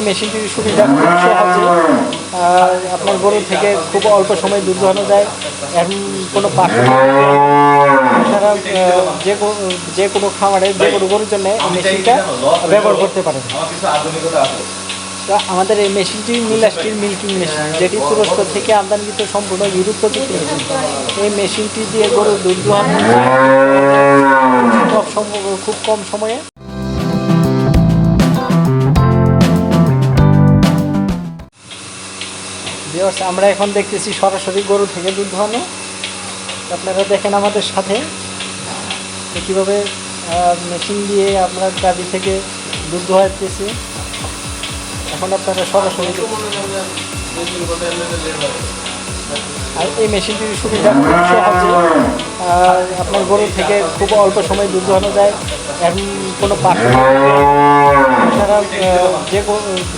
মেশিনটির সুবিধা সহজে আপনার গরু থেকে খুব অল্প সময় দুধ দোহানো যায়। এখন কোনো আপনারা আহ, যে যে কোনো খামারে যে কোনো গরুর জন্য মেশিনটা ব্যবহার করতে পারেন। আছে আমাদের এই মেশিনটি মিলাস্টির মিল্কিং মেশিন যেটি তুরস্ক থেকে আমদানিকৃত সম্পূর্ণ ইউরোপ প্রযুক্তি মেশিন। এই মেশিনটি দিয়ে গরুর দুধ দোহানো খুব কম সময়ে ভিউয়ার্স, আমরা এখন দেখতেছি সরাসরি গরু থেকে দুধ ধোয়ানো আপনারা দেখেন আমাদের সাথে কীভাবে মেশিন দিয়ে আপনার গাড়ি থেকে দুধ ধোয়াতেছি এখন আপনারা সরাসরি আর এই মেশিনটির সুবিধা আপনার গরু থেকে খুব অল্প সময় দুধ দোহানো যায়। এখন কোনো পার্শ্ব আপনারা যে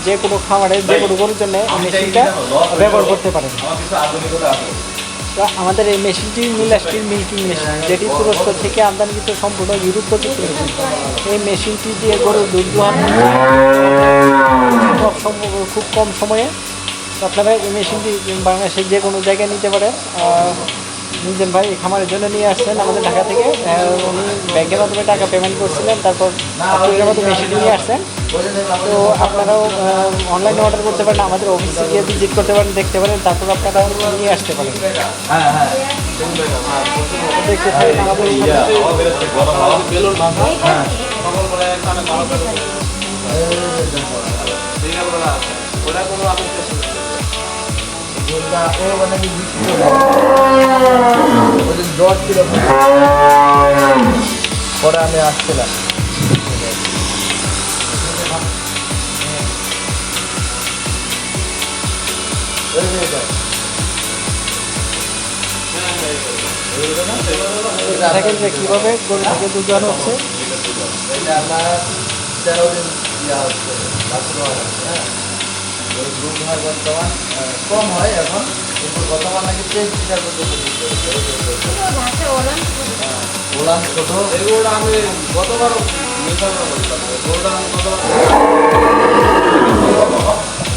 যে কোনো খামারে, যে কোনো গরুর জন্য মেশিনটা ব্যবহার করতে পারেন। আমাদের এই মেশিনটি মিলাস্টির মিল্কিং মেশিন, যেটি তুরস্ক থেকে আমদানিকৃত সম্পূর্ণ ইউরোপ প্রযুক্তি মেশিন। এই মেশিনটি দিয়ে গরুর দুধ দোহানো খুব কম সময়ে আপনারা এই মেশিনটি বাংলাদেশের যে কোনো জায়গায় নিতে পারেন নিজের ভাই খামারের জন্য নিয়ে আসছেন আমাদের ঢাকা থেকে উনি ব্যাংকের মাধ্যমে টাকা পেমেন্ট করছিলেন তারপর আপনাদের মধ্যে মেশিনটি নিয়ে আসছেন তো আপনারাও অনলাইনে অর্ডার করতে পারেন আমাদের অফিসে গিয়ে ভিজিট করতে পারেন দেখতে পারেন তারপর আপনারা নিয়ে আসতে পারেন হ্যাঁ হ্যাঁ দেখতে পারেন আমাদের আমার বেরোচ্ছে গরম হাওয়া বেলুন হ্যাঁ জ্বর ছিল পরে আমি আসছিলাম। যে কীভাবে গরু থেকে দুধ দোয়ানো হচ্ছে। এটা আমার তেরো দিন ইয়া হচ্ছে হয় হ্যাঁ দুধ হয় বর্তমান কম হয় এখন, কিন্তু বর্তমান নাকি তেইশ লিটার পর্যন্ত ওলান ছোট। এগুলো আমি গতবার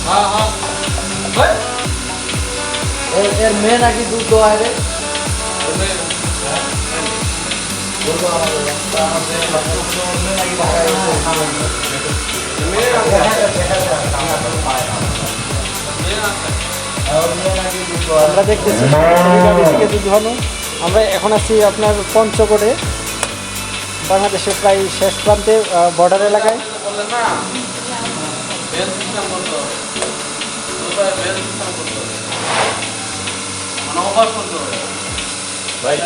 হ্যাঁ হ্যাঁ। এর এর মেয়ে নাকি দুধ দেওয়া রে বলব আমাদের আমরা দেখতেছি। ঝুঝানো আমরা এখন আছি আপনার পঞ্চগড়ে বাংলাদেশের প্রায় শেষ প্রান্তে বর্ডার এলাকায়। ভাই